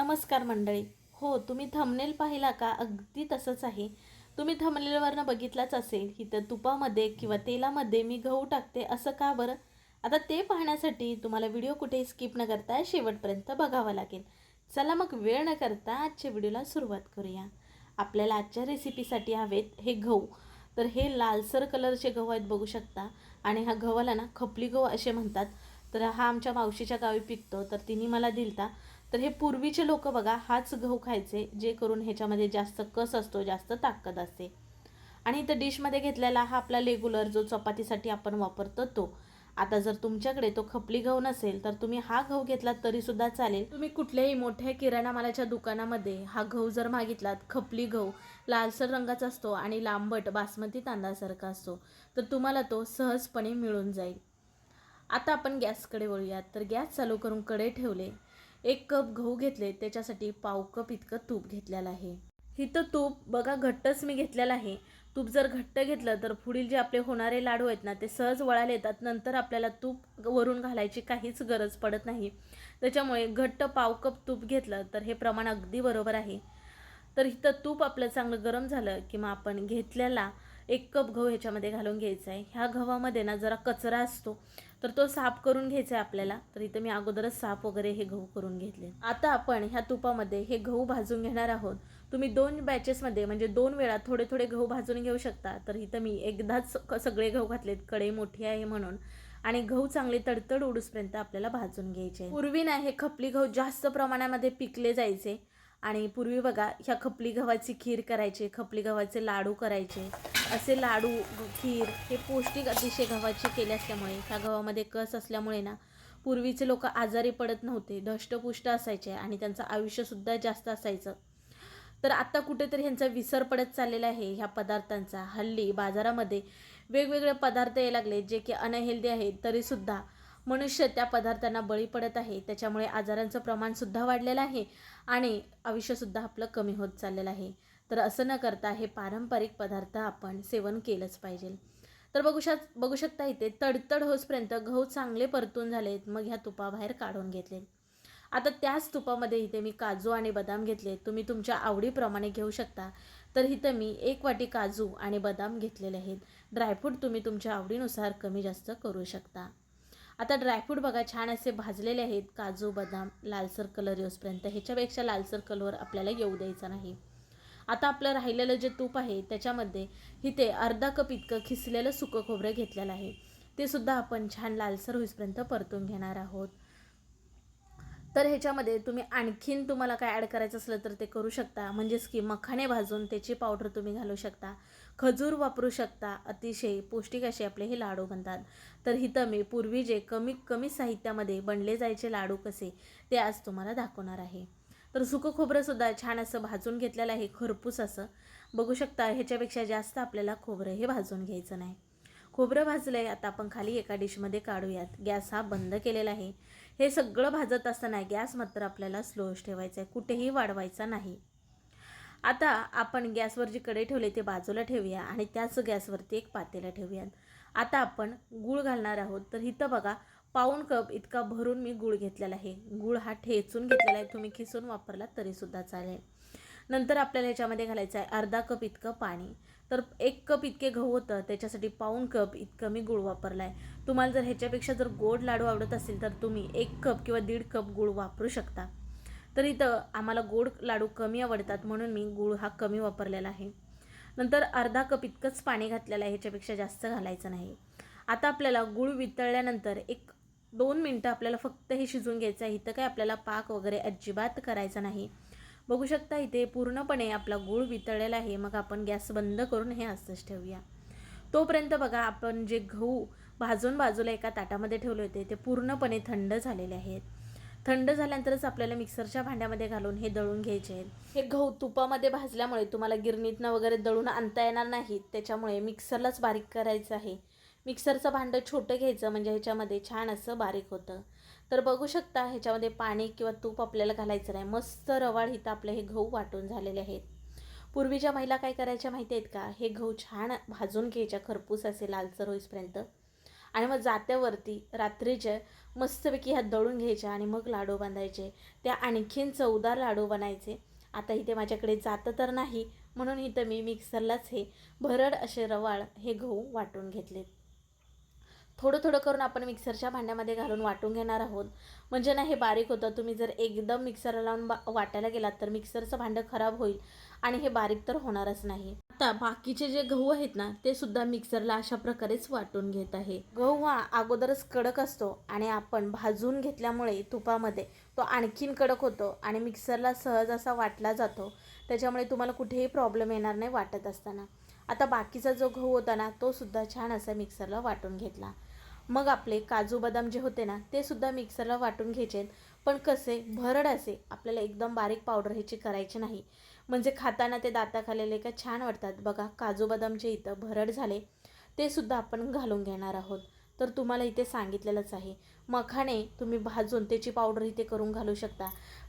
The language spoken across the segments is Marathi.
नमस्कार मंडळी. हो तुम्ही थंबनेल पाहिला का? अगदी तसंच आहे. तुम्ही थंबनेलवरनं बघितलाच असेल की तर तुपामध्ये किंवा तेलामध्ये मी गहू टाकते असं का बरं? आता ते पाहण्यासाठी तुम्हाला व्हिडिओ कुठेही स्किप न करता शेवटपर्यंत बघावा लागेल. चला मग वेळ न करता आजच्या व्हिडिओला सुरुवात करूया. आपल्याला आजच्या रेसिपीसाठी हवेत हे गहू. तर हे लालसर कलरचे गहू आहेत बघू शकता. आणि ह्या गव्हाला ना खपली गहू असे म्हणतात. तर हा आमच्या मावशीच्या गावी पिकतो. तर तिने मला दिलता. तर हे पूर्वीचे लोक बघा हाच गहू खायचे जे करून ह्याच्यामध्ये जास्त कस असतो जास्त ताकद असते. आणि इथं डिशमध्ये घेतलेला हा आपला रेग्युलर जो चपातीसाठी आपण वापरतो तो. आता जर तुमच्याकडे तो खपली गहू नसेल तर तुम्ही हा गहू घेतलात तरीसुद्धा चालेल. तुम्ही कुठल्याही मोठ्या किराणा मालाच्या दुकानामध्ये हा गहू जर मागितलात खपली गहू लालसर रंगाचा असतो आणि लांबट बासमती तांदळासारखा असतो तर तुम्हाला तो सहजपणे मिळून जाईल. आता आपण गॅसकडे वळूयात. तर गॅस चालू करून कडे ठेवले. एक कप गहू घेतले त्याच्यासाठी पाव कप इतकं तूप घेतलेलं आहे. इथं तूप बघा घट्टच मी घेतलेलं आहे. तूप जर घट्ट घेतलं तर पुढील जे आपले होणारे लाडू आहेत ना ते सहज वळायला येतात. नंतर आपल्याला तूप वरून घालायची काहीच गरज पडत नाही. त्याच्यामुळे घट्ट पाव कप तूप घेतलं तर हे प्रमाण अगदी बरोबर आहे. तर इथं तूप आपलं चांगलं गरम झालं की मग आपण घेतलेला एक कप गहू ह्याच्यामध्ये घालून घ्यायचा आहे. ह्या गव्हामध्ये ना जरा कचरा असतो तर तो साफ करून घ्यायचा आहे आपल्याला. तर इथं मी अगोदरच साफ वगैरे हे गहू करून घेतले आता आपण ह्या तुपामध्ये हे गहू भाजून घेणार आहोत. तुम्ही दोन बॅचेसमध्ये म्हणजे दोन वेळा थोडे थोडे गहू भाजून घेऊ शकता. तर इथं मी एकदाच सगळे गहू घातलेत. कढई मोठी आहे म्हणून. आणि गहू चांगले तडतड उडूसपर्यंत आपल्याला भाजून घ्यायचे पूर्वी ना हे खपली गहू जास्त प्रमाणामध्ये पिकले जायचे. आणि पूर्वी बघा ह्या खपली गव्हाची खीर करायचे खपली गव्हाचे लाडू करायचे. असे लाडू खीर हे पौष्टिक अतिशय गव्हाचे केले असल्यामुळे ह्या गव्हामध्ये कस असल्यामुळे ना पूर्वीचे लोक आजारी पडत नव्हते धष्टपुष्ट असायचे आणि त्यांचं आयुष्यसुद्धा जास्त असायचं. तर आत्ता कुठेतरी ह्यांचा विसर पडत चाललेला आहे ह्या पदार्थांचा. हल्ली बाजारामध्ये वेगवेगळे पदार्थ यायला लागले जे की अनहेल्दी आहेत तरीसुद्धा मनुष्य त्या पदार्थांना बळी पडत आहे. त्याच्यामुळे आजारांचं प्रमाणसुद्धा वाढलेलं आहे आणि आयुष्यसुद्धा आपलं कमी होत चाललेलं आहे. तर असं न करता हे पारंपरिक पदार्थ आपण सेवन केलंच पाहिजे. तर बघू शक बघू शकता इथे तडतड होसपर्यंत गहू चांगले परतून झालेत. मग ह्या तुपाबाहेर काढून घेतले. आता त्याच तुपामध्ये इथे मी काजू आणि बदाम घेतले. तुम्ही तुमच्या आवडीप्रमाणे घेऊ शकता. तर इथं मी एक वाटी काजू आणि बदाम घेतलेले आहेत. ड्रायफ्रूट तुम्ही तुमच्या आवडीनुसार कमी जास्त करू शकता. आता ड्रायफ्रूट बघा छान असे भाजलेले आहेत काजू बदाम लालसर कलर येऊसपर्यंत. ह्याच्यापेक्षा लालसर कलर आपल्याला येऊ द्यायचा नाही. आता आपलं राहिलेलं जे तूप आहे त्याच्यामध्ये इथे अर्धा कप इतकं खिसलेलं सुकं खोबरं घेतलेलं आहे. ते सुद्धा आपण छान लालसर होईपर्यंत परतून घेणार आहोत. तर ह्याच्यामध्ये तुम्ही आणखीन तुम्हाला काय ॲड करायचं असलं तर ते करू शकता. म्हणजेच की मखाणे भाजून त्याची पावडर तुम्ही घालू शकता. खजूर वापरू शकता. अतिशय पौष्टिक असे आपले हे लाडू बनतात. तर हिथं मी पूर्वी जे कमी कमी साहित्यामध्ये बनले जायचे लाडू कसे ते आज तुम्हाला दाखवणार आहे. तर सुकं खोबरंसुद्धा छान असं भाजून घेतलेलं आहे. खरपूस असं. बघू शकता ह्याच्यापेक्षा जास्त आपल्याला खोबरं हे भाजून घ्यायचं नाही. खोबरं भाजलं आहे आता आपण खाली एका डिशमध्ये काढूयात. गॅस हा बंद केलेला आहे. हे सगळं भाजत असताना गॅस मात्र आपल्याला स्लोच ठेवायचा आहे कुठेही वाढवायचा नाही. आता आपण गॅसवर जी कढई ठेवले ते बाजूला ठेवूया आणि त्याच गॅसवरती एक पातेला ठेवूयात. आता आपण गूळ घालणार आहोत. तर इथं बघा पाऊण कप इतका भरून मी गूळ घेतलेला आहे. गूळ हा ठेचून घेतलेला आहे. तुम्ही खिसून वापरला तरीसुद्धा चालेल. नंतर आपल्याला ह्याच्यामध्ये घालायचं आहे अर्धा कप इतकं पाणी. तर एक कप इतके गहू होतं त्याच्यासाठी पाऊण कप इतकं मी गूळ वापरला आहे तुम्हाला जर ह्याच्यापेक्षा जर गोड लाडू आवडत असेल तर तुम्ही एक कप किंवा दीड कप गूळ वापरू शकता. तर इथं आम्हाला गोड लाडू कमी आवडतात म्हणून मी गूळ हा कमी वापरलेला आहे. नंतर अर्धा कप इतकंच पाणी घातलेलं आहे ह्याच्यापेक्षा जास्त घालायचं नाही. आता आपल्याला गूळ वितळल्यानंतर एक दोन मिनटं आपल्याला फक्त हे शिजून घ्यायचं आहे. इथं काय आपल्याला पाक वगैरे अजिबात करायचा नाही. बघू शकता इथे पूर्णपणे आपला गूळ वितळलेला आहे. मग आपण गॅस बंद करून हे असंच ठेवूया. तोपर्यंत बघा आपण जे गहू भाजून बाजूला एका ताटामध्ये ठेवले होते ते पूर्णपणे थंड झालेले आहेत. थंड झाल्यानंतरच आपल्याला मिक्सरच्या भांड्यामध्ये घालून हे दळून घ्यायचे आहेत. हे गहू तुपामध्ये भाजल्यामुळे तुम्हाला गिरणीतनं वगैरे दळून आणता येणार नाहीत. त्याच्यामुळे मिक्सरलाच बारीक करायचं आहे. मिक्सरचं भांडं छोटं घ्यायचं म्हणजे ह्याच्यामध्ये छान असं बारीक होतं. तर बघू शकता ह्याच्यामध्ये पाणी किंवा तूप आपल्याला घालायचं नाही. मस्त रवाळ इथं आपले हे गहू वाटून झालेले आहेत. पूर्वीच्या महिला काय करायच्या माहिती आहेत का? हे गहू छान भाजून घ्यायच्या खरपूस असे लालसर होईपर्यंत. आणि मग जात्यावरती रात्रीचे मस्तपैकी ह्या दळून घ्यायच्या आणि मग लाडू बांधायचे. त्या आणखीन चवदार लाडू बनायचे. आता इथे माझ्याकडे जातं तर नाही म्हणून इथं मी मिक्सरलाच हे भरड असे रवाळ हे गहू वाटून घेतलेत. थोडं थोडं करून आपण मिक्सरच्या भांड्यामध्ये घालून वाटून घेणार आहोत. म्हणजे ना हे बारीक होतं. तुम्ही जर एकदम मिक्सरला लावून बा वाटायला गेलात तर मिक्सरचं भांडं खराब होईल आणि हे बारीक तर होणारच नाही. आता बाकीचे जे गहू आहेत ना ते सुद्धा मिक्सरला अशा प्रकारेच वाटून घेत आहे. गहू हा अगोदरच कडक असतो आणि आपण भाजून घेतल्यामुळे तुपामध्ये तो आणखीन कडक होतो आणि मिक्सरला सहज असा वाटला जातो. त्याच्यामुळे तुम्हाला कुठेही प्रॉब्लेम येणार नाही वाटत असताना. आता बाकीचा जो गहू होता ना तो सुद्धा छान असा मिक्सरला वाटून घेतला. मग आपले काजू बदाम जे होते ना ते सुद्धा मिक्सरला वाटून घ्यायचे पण कसे? भरड असे. आपल्याला एकदम बारीक पावडर ह्याची करायची नाही. म्हणजे खाताना ते दाता खालेले का छान वाटतात. बघा काजू बदामचे इथं भरड झाले ते सुद्धा आपण घालून घेणार आहोत. तर तुम्हाला इथे सांगितलेलंच आहे. मखाणे तुम्ही भाजून त्याची पावडर इथे करून घालू शकता.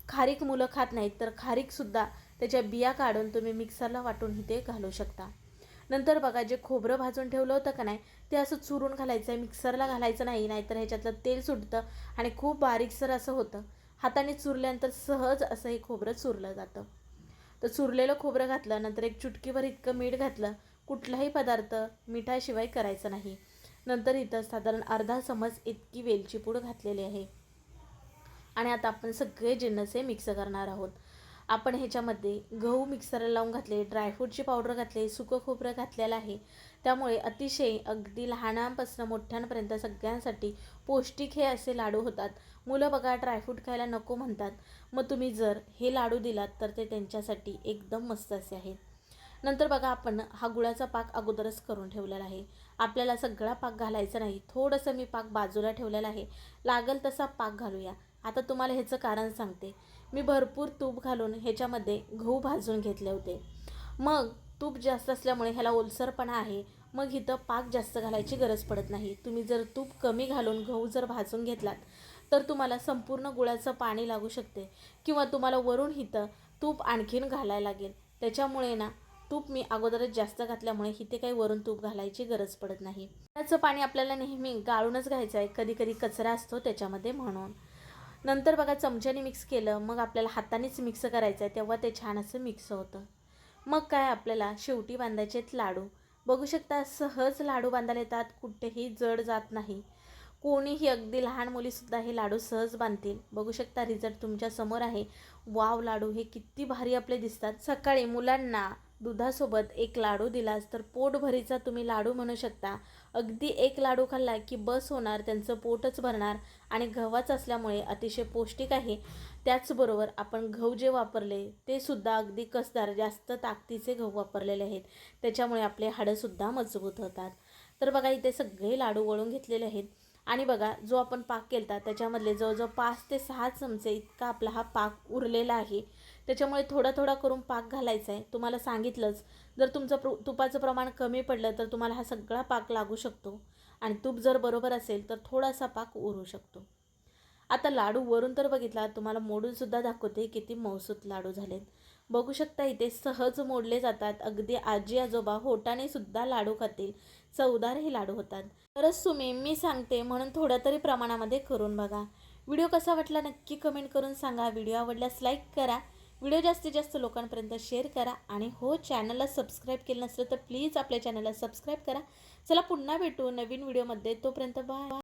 खारीक मुलं खात नाहीत तर खारीकसुद्धा त्याच्या बिया काढून तुम्ही मिक्सरला वाटून इथे घालू शकता. नंतर बघा जे खोबरं भाजून ठेवलं होतं का नाही ते असं चुरून घालायचं आहे मिक्सरला घालायचं नाही नाहीतर ह्याच्यातलं तेल सुटतं आणि खूप बारीकसर असं होतं. हाताने चुरल्यानंतर सहज असं हे खोबरं चुरलं जातं. तर चुरलेलं खोबरं घातलं नंतर एक चुटकीभर इतकं मीठ घातलं कुठलाही पदार्थ मिठाशिवाय करायचा नाही. नंतर इथं साधारण अर्धा चमच इतकी वेलची पूड घातलेली आहे. आणि आता आपण सगळे जिन्नस हे मिक्स करणार आहोत. आपण ह्याच्यामध्ये गहू मिक्सरला लावून घातले ड्रायफ्रूटची पावडर घातले सुकं खोबरं घातलेलं आहे. त्यामुळे अतिशय अगदी लहानांपासून मोठ्यांपर्यंत सगळ्यांसाठी पौष्टिक हे असे लाडू होतात. मुलं बघा ड्रायफ्रूट खायला नको म्हणतात. मग तुम्ही जर हे लाडू दिलात तर ते त्यांच्यासाठी एकदम मस्त असे आहेत नंतर बघा आपण हा गुळाचा पाक अगोदरच करून ठेवलेला आहे. आपल्याला सगळा पाक घालायचा नाही. थोडंसं मी पाक बाजूला ठेवलेला आहे. लागल तसा पाक घालूया. आता तुम्हाला ह्याचं कारण सांगते. मी भरपूर तूप घालून ह्याच्यामध्ये गहू भाजून घेतले होते. मग तूप जास्त असल्यामुळे ह्याला ओलसरपणा आहे. मग इथं पाक जास्त घालायची गरज पडत नाही. तुम्ही जर तूप कमी घालून गहू जर भाजून घेतलात तर तुम्हाला संपूर्ण गुळाचं पाणी लागू शकते. किंवा तुम्हाला वरून इथं तूप आणखीन घालायला लागेल. त्याच्यामुळे ना तूप मी अगोदरच जास्त घातल्यामुळे इथे काही वरून तूप घालायची गरज पडत नाही. त्याचं पाणी आपल्याला नेहमी गाळूनच घ्यायचं आहे. कधी कधी कचरा असतो त्याच्यामध्ये म्हणून. नंतर बघा चमच्याने मिक्स केलं मग आपल्याला हातानेच मिक्स करायचं आहे तेव्हा ते छान असं मिक्स होतं. मग काय आपल्याला शेवटी बांधायचे आहेत लाडू. बघू शकता सहज लाडू बांधायला येतात कुठेही जड जात नाही. कोणीही अगदी लहान मुलीसुद्धा हे लाडू सहज बांधतील. बघू शकता रिझल्ट तुमच्यासमोर आहे. वाव लाडू हे किती भारी आपले दिसतात. सकाळी मुलांना दुधासोबत एक लाडू दिलास तर पोटभरीचा तुम्ही लाडू म्हणू शकता. अगदी एक लाडू खाल्ला की बस होणार त्यांचं पोटच भरणार आणि गव्हाच असल्यामुळे अतिशय पौष्टिक आहे. त्याचबरोबर आपण गहू जे वापरले ते सुद्धा अगदी कसदार जास्त ताकदीचे गहू वापरलेले आहेत. त्याच्यामुळे आपले हाडंसुद्धा मजबूत होतात. तर बघा इथे सगळे लाडू वळून घेतलेले आहेत. आणि बघा जो आपण पाक केला त्याच्यामधले जवळजवळ पाच ते सहा चमचे इतका आपला हा पाक उरलेला आहे. त्याच्यामुळे थोडा थोडा करून पाक घालायचा आहे. तुम्हाला सांगितलंच. जर तुमचं प्र तुपाचं प्रमाण कमी पडलं तर तुम्हाला हा सगळा पाक लागू शकतो. आणि तूप जर बरोबर असेल तर थोडासा पाक उरू शकतो. आता लाडू वरून तर बघितला तुम्हाला मोडूनसुद्धा दाखवते किती मौसूत लाडू झालेत. बघू शकता इथे सहज मोडले जातात. अगदी आजी आजोबा होटाने सुद्धा लाडू खातील. चवदार हे लाडू होतात. तरच तुम्ही मी सांगते म्हणून थोड्या तरी प्रमाणामध्ये करून बघा. व्हिडिओ कसा वाटला नक्की कमेंट करून सांगा. व्हिडिओ आवडल्यास लाईक करा. व्हिडिओ जास्तीत जास्त लोकांपर्यंत शेअर करा आणि हो चॅनलला सबस्क्राईब केलं नसलं तर प्लीज आपल्या चॅनलला सबस्क्राईब करा. चला पुन्हा भेटू नवीन व्हिडिओमध्ये. तोपर्यंत बाय